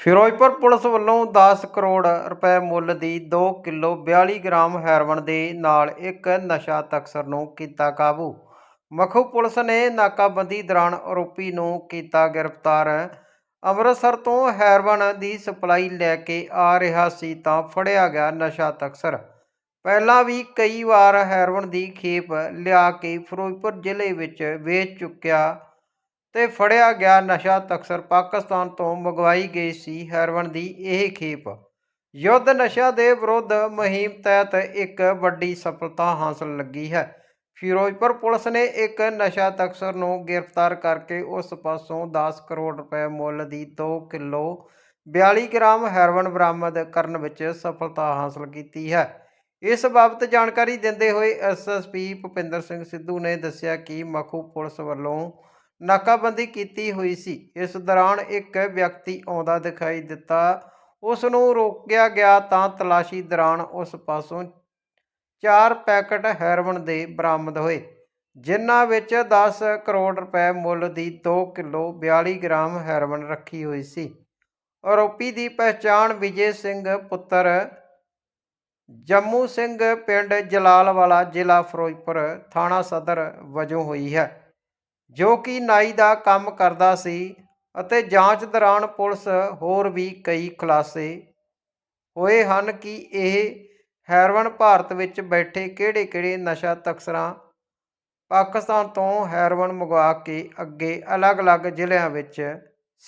Firozpur police ਵੱਲੋਂ 10 ਕਰੋੜ ਰੁਪਏ ਮੁੱਲ ਦੀ 2 ਕਿਲੋ 42 ਗ੍ਰਾਮ ਹੈਰੋਇਨ ਦੇ ਨਾਲ ਇੱਕ ਨਸ਼ਾ ਤਸਕਰ ਨੂੰ ਕੀਤਾ ਕਾਬੂ। ਮਖੂ ਪੁਲਿਸ ਨੇ ਨਾਕਾਬੰਦੀ ਦੌਰਾਨ ਆਰੋਪੀ ਨੂੰ ਕੀਤਾ ਗ੍ਰਿਫਤਾਰ। ਅੰਮ੍ਰਿਤਸਰ ਤੋਂ ਹੈਰੋਇਨ ਦੀ ਸਪਲਾਈ ਲੈ ਕੇ ਆ ਰਿਹਾ ਸੀ ਤਾਂ ਫੜਿਆ ਗਿਆ ਨਸ਼ਾ ਤਸਕਰ ਪਹਿਲਾਂ ਵੀ ਕਈ ਵਾਰ ਹੈਰੋਇਨ ਦੀ ਖੇਪ ਲਿਆ ਕੇ ਫਿਰੋਜ਼ਪੁਰ ਜ਼ਿਲ੍ਹੇ ਵਿੱਚ ਵੇਚ ਚੁੱਕਿਆ ਤੇ ਫੜਿਆ ਗਿਆ ਨਸ਼ਾ ਤਸਕਰ ਪਾਕਿਸਤਾਨ ਤੋਂ ਮੰਗਵਾਈ ਗਈ ਸੀ ਹੈਰੋਇਨ ਦੀ ਇਹ ਖੇਪ। ਯੁੱਧ ਨਸ਼ਾ ਦੇ ਵਿਰੁੱਧ ਮੁਹਿੰਮ ਤਹਿਤ ਇੱਕ ਵੱਡੀ ਸਫਲਤਾ ਹਾਸਲ ਲੱਗੀ ਹੈ। ਫਿਰੋਜ਼ਪੁਰ ਪੁਲਿਸ ਨੇ ਇੱਕ ਨਸ਼ਾ ਤਸਕਰ ਨੂੰ ਗ੍ਰਿਫਤਾਰ ਕਰਕੇ ਉਸ ਪਾਸੋਂ 10 ਕਰੋੜ ਰੁਪਏ ਮੁੱਲ ਦੀ 2 ਕਿਲੋ 42 ਗ੍ਰਾਮ ਹੈਰੋਇਨ ਬਰਾਮਦ ਕਰਨ ਵਿੱਚ ਸਫਲਤਾ ਹਾਸਲ ਕੀਤੀ ਹੈ। ਇਸ ਬਾਬਤ ਜਾਣਕਾਰੀ ਦਿੰਦੇ ਹੋਏ ਐਸਐਸਪੀ ਭੁਪਿੰਦਰ ਸਿੰਘ ਸਿੱਧੂ ਨੇ ਦੱਸਿਆ ਕਿ ਮਖੂ ਪੁਲਿਸ ਵੱਲੋਂ ਨਾਕਾਬੰਦੀ ਕੀਤੀ ਹੋਈ ਸੀ। ਇਸ ਦੌਰਾਨ ਇੱਕ ਵਿਅਕਤੀ ਆਉਂਦਾ ਦਿਖਾਈ ਦਿੱਤਾ। ਉਸ ਨੂੰ ਰੋਕਿਆ ਗਿਆ ਤਾਂ ਤਲਾਸ਼ੀ ਦੌਰਾਨ ਉਸ ਪਾਸੋਂ ਚਾਰ ਪੈਕਟ ਹੈਰੋਇਨ ਦੇ ਬਰਾਮਦ ਹੋਏ, ਜਿਨ੍ਹਾਂ ਵਿੱਚ 10 ਕਰੋੜ ਰੁਪਏ ਮੁੱਲ ਦੀ 2 ਕਿਲੋ 42 ਗ੍ਰਾਮ ਹੈਰੋਇਨ ਰੱਖੀ ਹੋਈ ਸੀ। ਆਰੋਪੀ ਦੀ ਪਛਾਣ ਵਿਜੇ ਸਿੰਘ ਪੁੱਤਰ ਜੰਮੂ ਸਿੰਘ ਪਿੰਡ ਜਲਾਲਵਾਲਾ ਜ਼ਿਲ੍ਹਾ ਫਿਰੋਜ਼ਪੁਰ ਥਾਣਾ ਸਦਰ ਵਜੋਂ ਹੋਈ ਹੈ। ਜੋ ਕਿ ਨਾਈ ਦਾ ਕੰਮ ਕਰਦਾ ਸੀ ਅਤੇ ਜਾਂਚ ਦੌਰਾਨ ਪੁਲਿਸ ਹੋਰ ਵੀ ਕਈ ਖੁਲਾਸੇ ਹੋਏ ਹਨ ਕਿ ਇਹ ਹੈਰੋਇਨ ਭਾਰਤ ਵਿੱਚ ਬੈਠੇ ਕਿਹੜੇ-ਕਿਹੜੇ ਨਸ਼ਾ ਤਸਕਰਾਂ ਪਾਕਿਸਤਾਨ ਤੋਂ ਹੈਰੋਇਨ ਮੰਗਵਾ ਕੇ ਅੱਗੇ ਅਲੱਗ-ਅਲੱਗ ਜ਼ਿਲ੍ਹਿਆਂ ਵਿੱਚ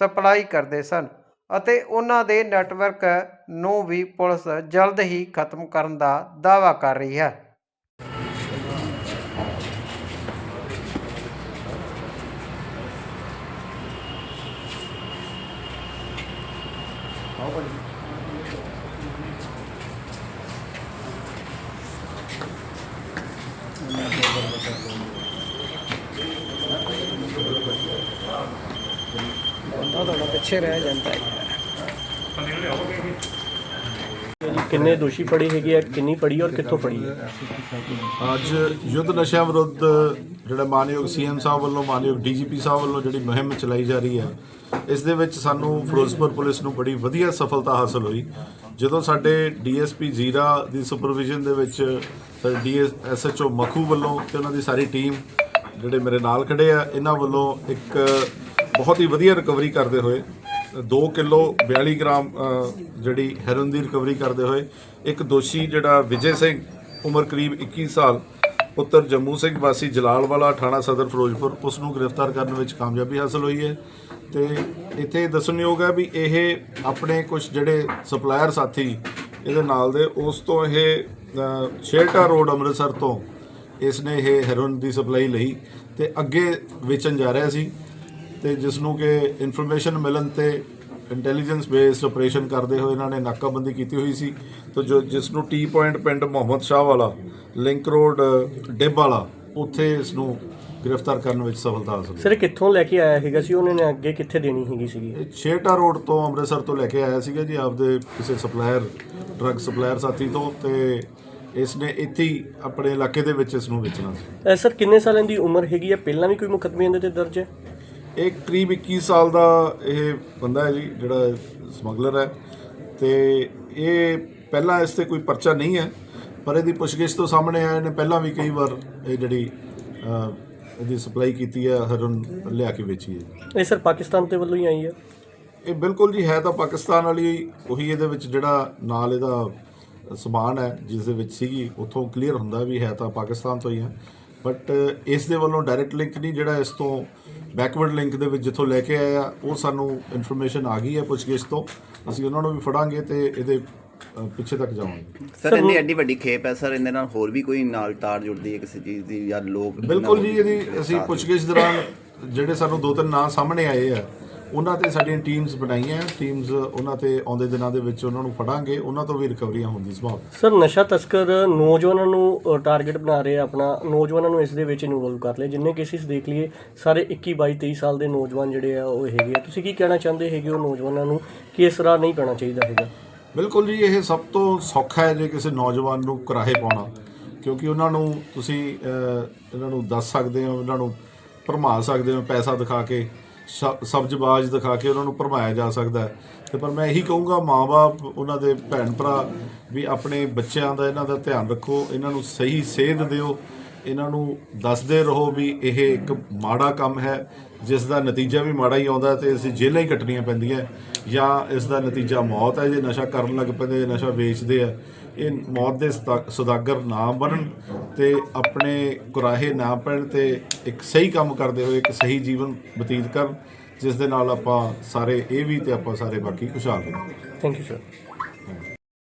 ਸਪਲਾਈ ਕਰਦੇ ਸਨ ਅਤੇ ਉਹਨਾਂ ਦੇ ਨੈਟਵਰਕ ਨੂੰ ਵੀ ਪੁਲਿਸ ਜਲਦ ਹੀ ਖਤਮ ਕਰਨ ਦਾ ਦਾਅਵਾ ਕਰ ਰਹੀ ਹੈ। ਬੰਦਾ ਥੋੜਾ ਪਿੱਛੇ ਰਹਿ ਜਾਂਦਾ ਹੈ। ਕਿੰਨੇ ਦੋਸ਼ੀ ਫੜੇ ਹੈਗੇ ਆ, ਕਿੰਨੀ ਫੜੀ ਔਰ ਕਿੱਥੋਂ ਫੜੀ ਹੈ? ਅੱਜ ਯੁੱਧ ਨਸ਼ਿਆਂ ਵਿਰੁੱਧ ਜਿਹੜਾ ਮਾਨਯੋਗ ਸੀਐਮ ਸਾਹਿਬ ਵੱਲੋਂ, ਮਾਨਯੋਗ ਡੀਜੀਪੀ ਸਾਹਿਬ ਵੱਲੋਂ ਜਿਹੜੀ ਮੁਹਿੰਮ ਚਲਾਈ ਜਾ ਰਹੀ ਹੈ, ਇਸ ਦੇ ਵਿੱਚ ਸਾਨੂੰ ਫਿਰੋਜ਼ਪੁਰ ਪੁਲਿਸ ਨੂੰ ਬੜੀ ਵਧੀਆ ਸਫਲਤਾ ਹਾਸਲ ਹੋਈ। ਜਦੋਂ ਸਾਡੇ ਡੀਐਸਪੀ ਜ਼ੀਰਾ ਦੀ ਸੁਪਰਵਿਜ਼ਨ ਦੇ ਵਿੱਚ ਡੀਐਸ ਐਸਐਚਓ ਮਖੂ ਵੱਲੋਂ ਤੇ ਉਹਨਾਂ ਦੀ ਸਾਰੀ ਟੀਮ ਜਿਹੜੇ ਮੇਰੇ ਨਾਲ ਖੜੇ ਆ, ਇਹਨਾਂ ਵੱਲੋਂ ਇੱਕ ਬਹੁਤ ਹੀ ਵਧੀਆ ਰਿਕਵਰੀ ਕਰਦੇ ਹੋਏ 2 ਕਿਲੋ 42 ਗ੍ਰਾਮ ਜਿਹੜੀ ਹੈਰੋਇਨ ਦੀ ਰਿਕਵਰੀ ਕਰਦੇ ਹੋਏ ਇੱਕ ਦੋਸ਼ੀ ਜਿਹੜਾ ਵਿਜੇ ਸਿੰਘ ਉਮਰ ਕਰੀਬ 21 ਸਾਲ ਪੁੱਤਰ ਜੰਮੂ ਸਿੰਘ ਵਾਸੀ ਜਲਾਲਵਾਲਾ ਥਾਣਾ ਸਦਰ ਫਿਰੋਜ਼ਪੁਰ ਉਸ ਨੂੰ ਗ੍ਰਿਫਤਾਰ ਕਰਨ ਵਿੱਚ ਕਾਮਯਾਬੀ ਹਾਸਲ ਹੋਈ ਹੈ। ਤੇ ਇੱਥੇ ਦੱਸਣਯੋਗ ਹੈ ਵੀ ਇਹ ਆਪਣੇ ਕੁਝ ਜਿਹੜੇ ਸਪਲਾਇਰ ਸਾਥੀ ਇਹਦੇ ਨਾਲ ਦੇ ਉਸ ਤੋਂ ਇਹ ਅ, ਰੋਡ ਅੰਮ੍ਰਿਤਸਰ ਤੋਂ ਇਸ ਨੇ ਇਹ ਹੈਰੋਇਨ ਦੀ ਸਪਲਾਈ ਲਈ ਤੇ ਅੱਗੇ ਵੇਚਣ ਜਾ ਰਿਹਾ ਸੀ। ਤੇ ਜਿਸ ਨੂੰ ਕਿ ਇਨਫੋਰਮੇਸ਼ਨ ਮਿਲਣ ਤੇ ਇੰਟੈਲੀਜੈਂਸ ਬੇਸਡ ਆਪਰੇਸ਼ਨ ਕਰਦੇ ਹੋਏ ਇਹਨਾਂ ਨੇ ਨਾਕਾਬੰਦੀ ਕੀਤੀ ਹੋਈ ਸੀ। ਤੇ ਜੋ ਜਿਸ ਨੂੰ ਟੀ ਪੁਆਇੰਟ ਪਿੰਡ ਮੁਹੰਮਦ ਸ਼ਾਹ ਵਾਲਾ ਲਿੰਕ ਰੋਡ ਡਿੱਬ ਵਾਲਾ ਉੱਥੇ ਇਸ ਨੂੰ ਗ੍ਰਿਫਤਾਰ ਕਰਨ ਵਿੱਚ ਸਫਲਤਾ ਹਾਸਲ ਹੋਈ। ਸਰ ਕਿੱਥੋਂ ਲੈ ਕੇ ਆਇਆ ਹੈਗਾ ਸੀ? ਉਹਨੇ ਨੇ ਅੱਗੇ ਕਿੱਥੇ ਦੇਣੀ ਹੈਗੀ ਸੀਗੀ? ਇਹ ਛੇਟਾ ਰੋਡ ਤੋਂ ਅੰਮ੍ਰਿਤਸਰ ਤੋਂ ਲੈ ਕੇ ਆਇਆ ਸੀਗਾ ਜੀ ਆਪਦੇ ਕਿਸੇ ਸਪਲਾਇਰ ਡਰੱਗ ਸਪਲਾਇਰ ਸਾਥੀ ਤੋਂ ਤੇ ਇਸ ਨੇ ਇੱਥੇ ਹੀ ਆਪਣੇ ਇਲਾਕੇ ਦੇ ਵਿੱਚ ਇਸ ਨੂੰ ਵੇਚਣਾ ਸੀ। ਸਰ ਕਿੰਨੇ ਸਾਲਾਂ ਦੀ ਉਮਰ ਹੈਗੀ ਹੈ ਪਹਿਲਾਂ ਵੀ ਕੋਈ ਮੁਕੱਦਮੇ ਇਹਦੇ ਤੇ ਦਰਜ ਹੈ? ਇਹ ਕਰੀਬ 21 ਸਾਲ ਦਾ ਇਹ ਬੰਦਾ ਹੈ ਜੀ ਜਿਹੜਾ ਸਮਗਲਰ ਹੈ। ਤੇ ਇਹ ਪਹਿਲਾਂ ਇਸ ਤੇ ਕੋਈ ਪਰਚਾ ਨਹੀਂ ਹੈ ਪਰ ਇਹਦੀ ਪੁੱਛਗਿੱਛ ਤੋਂ ਸਾਹਮਣੇ ਆਇਆ ਇਹਨੇ ਪਹਿਲਾਂ ਵੀ ਕਈ ਵਾਰ ਇਹ ਜਿਹੜੀ ਇਹਦੀ ਸਪਲਾਈ ਕੀਤੀ ਹੈ ਹਰਨ ਲਿਆ ਕੇ ਵੇਚੀ ਹੈ। ਇਹ ਸਰ ਪਾਕਿਸਤਾਨ ਦੇ ਵੱਲੋਂ ਹੀ ਆਈ ਹੈ? ਇਹ ਬਿਲਕੁਲ ਜੀ ਹੈ ਤਾਂ ਪਾਕਿਸਤਾਨ ਵਾਲੀ ਉਹੀ ਇਹਦੇ ਵਿੱਚ ਜਿਹੜਾ ਨਾਲ ਇਹਦਾ ਸਮਾਨ ਹੈ ਜਿਸ ਦੇ ਵਿੱਚ ਸੀਗੀ ਉੱਥੋਂ ਕਲੀਅਰ ਹੁੰਦਾ ਵੀ ਹੈ ਤਾਂ ਪਾਕਿਸਤਾਨ ਤੋਂ ਹੀ ਹੈ। ਬਟ ਇਸ ਦੇ ਵੱਲੋਂ ਡਾਇਰੈਕਟ ਲਿੰਕ ਨਹੀਂ ਜਿਹੜਾ ਇਸ ਤੋਂ ਬੈਕਵਰਡ ਲਿੰਕ ਦੇ ਵਿੱਚ ਜਿੱਥੋਂ ਲੈ ਕੇ ਆਇਆ ਉਹ ਸਾਨੂੰ ਇਨਫੋਰਮੇਸ਼ਨ ਆ ਗਈ ਹੈ ਪੁੱਛਗਿੱਛ ਤੋਂ। ਅਸੀਂ ਉਹਨਾਂ ਨੂੰ ਵੀ ਫੜਾਂਗੇ ਤੇ ਇਹਦੇ ਪਿੱਛੇ ਤੱਕ ਜਾਵਾਂਗੇ। ਸਰ ਇੰਨੀ ਐਡੀ ਵੱਡੀ ਖੇਪ ਹੈ ਸਰ ਇਹਦੇ ਨਾਲ ਹੋਰ ਵੀ ਕੋਈ ਨਾਲ ਤਾਰ ਜੁੜਦੀ ਹੈ ਕਿਸੇ ਚੀਜ਼ ਦੀ ਜਾਂ ਲੋਕ ਬਿਲਕੁਲ ਜੀ ਇਹਦੀ ਅਸੀਂ ਪੁੱਛਗਿੱਛ ਦੌਰਾਨ ਜਿਹੜੇ ਸਾਨੂੰ ਦੋ ਤਿੰਨ ਨਾਂ ਸਾਹਮਣੇ ਆਏ ਆ ਉਹਨਾਂ ਤੇ ਸਾਡੀਆਂ ਟੀਮਸ ਬਣਾਈਆਂ ਟੀਮਸ ਉਹਨਾਂ ਤੇ ਆਉਂਦੇ ਦਿਨਾਂ ਦੇ ਵਿੱਚ ਉਹਨਾਂ ਨੂੰ ਫੜਾਂਗੇ ਉਹਨਾਂ ਤੋਂ ਵੀ ਰਿਕਵਰੀਆਂ ਹੋਣ ਦੀ ਸੰਭਾਵਨਾ ਸਰ ਨਸ਼ਾ ਤਸਕਰ ਨੌਜਵਾਨਾਂ ਨੂੰ ਟਾਰਗੇਟ ਬਣਾ ਰਹੇ ਆ ਆਪਣਾ ਨੌਜਵਾਨਾਂ ਨੂੰ ਇਸ ਦੇ ਵਿੱਚ ਇਨਵੋਲਵ ਕਰ ਲਿਆ ਜਿੰਨੇ ਕੇਸਿਸ ਦੇਖ ਲਈਏ ਸਾਰੇ 21 22 23 ਸਾਲ ਦੇ ਨੌਜਵਾਨ ਜਿਹੜੇ ਆ ਉਹ ਹੈਗੇ ਆ। ਤੁਸੀਂ ਕੀ ਕਹਿਣਾ ਚਾਹੁੰਦੇ ਹੈਗੇ ਉਹ ਨੌਜਵਾਨਾਂ ਨੂੰ ਕਿ ਇਸ ਰਾਹ ਨਹੀਂ ਪੈਣਾ ਚਾਹੀਦਾ ਹੈਗਾ? ਬਿਲਕੁਲ ਜੀ ਇਹ ਸਭ ਤੋਂ ਸੌਖਾ ਹੈ ਜੇ ਕਿਸੇ ਨੌਜਵਾਨ ਨੂੰ ਕਰਾਹੇ ਪਾਉਣਾ। ਕਿਉਂਕਿ ਉਹਨਾਂ ਨੂੰ ਤੁਸੀਂ ਇਹਨਾਂ ਨੂੰ ਦੱਸ ਸਕਦੇ ਹੋ ਉਹਨਾਂ ਨੂੰ ਭਰਮਾ ਸਕਦੇ ਹੋ ਪੈਸਾ ਦਿਖਾ ਕੇ। ਸਬਜ਼ਬਾਜ਼ ਦਿਖਾ ਕੇ ਉਹਨਾਂ ਨੂੰ ਭਰਮਾਇਆ ਜਾ ਸਕਦਾ ਹੈ। ਤੇ ਪਰ ਮੈਂ ਇਹੀ ਕਹੂੰਗਾ ਮਾਪੇ ਉਹਨਾਂ ਦੇ ਭੈਣ ਭਰਾ ਵੀ ਆਪਣੇ ਬੱਚਿਆਂ ਦਾ ਇਹਨਾਂ ਦਾ ਧਿਆਨ ਰੱਖੋ, ਇਹਨਾਂ ਨੂੰ ਸਹੀ ਸੇਧ ਦਿਓ ਇਹਨਾਂ ਨੂੰ ਦੱਸਦੇ ਰਹੋ ਵੀ ਇਹ ਇੱਕ ਮਾੜਾ ਕੰਮ ਹੈ, ਜਿਸ ਦਾ ਨਤੀਜਾ ਵੀ ਮਾੜਾ ਹੀ ਆਉਂਦਾ ਤੇ ਅਸੀਂ ਜੇਲ੍ਹਾਂ ਹੀ ਕੱਟਣੀਆਂ ਪੈਂਦੀਆਂ। ਜਾਂ ਇਸ ਦਾ ਨਤੀਜਾ ਮੌਤ ਹੈ, ਜੇ ਨਸ਼ਾ ਕਰਨ ਲੱਗ ਪੈਂਦੇ, ਜੇ ਨਸ਼ਾ ਵੇਚਦੇ ਆ, ਇਹ ਮੌਤ ਦੇ ਸਦਾ- ਸੁਦਾਗਰ ਨਾ ਬਣਨ ਤੇ ਆਪਣੇ ਕੁਰਾਹੇ ਨਾ ਪੈਣ ਤੇ ਇੱਕ ਸਹੀ ਕੰਮ ਕਰਦੇ ਹੋਏ, ਇੱਕ ਸਹੀ ਜੀਵਨ ਬਤੀਤ ਕਰਨ, ਜਿਸ ਦੇ ਨਾਲ ਆਪਾਂ ਸਾਰੇ, ਇਹ ਵੀ ਤੇ ਆਪਾਂ ਸਾਰੇ ਬਾਕੀ ਖੁਸ਼ਹਾਲ ਰਹੀਏ। Thank you sir